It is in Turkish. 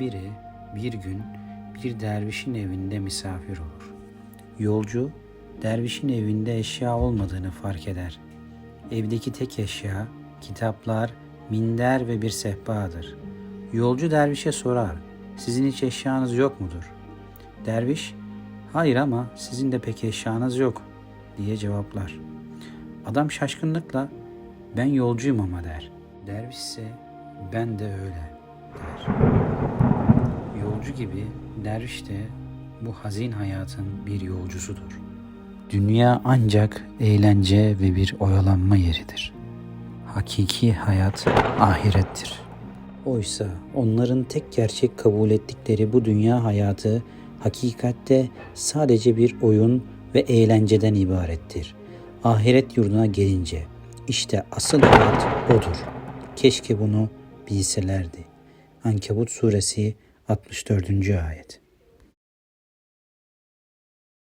bir gün bir dervişin evinde misafir olur. Yolcu dervişin evinde eşya olmadığını fark eder. Evdeki tek eşya kitaplar, minder ve bir sehpadır. Yolcu dervişe sorar, sizin hiç eşyanız yok mudur? Derviş, hayır ama sizin de pek eşyanız yok diye cevaplar. Adam şaşkınlıkla ben yolcuyum ama der. Derviş ise ben de öyle der. Yolcu gibi derviş de bu hazin hayatın bir yolcusudur. Dünya ancak eğlence ve bir oyalanma yeridir. Hakiki hayat ahirettir. Oysa onların tek gerçek kabul ettikleri bu dünya hayatı hakikatte sadece bir oyun ve eğlenceden ibarettir. Ahiret yurduna gelince işte asıl hayat odur. Keşke bunu bilselerdi. Ankebut suresi 64. ayet.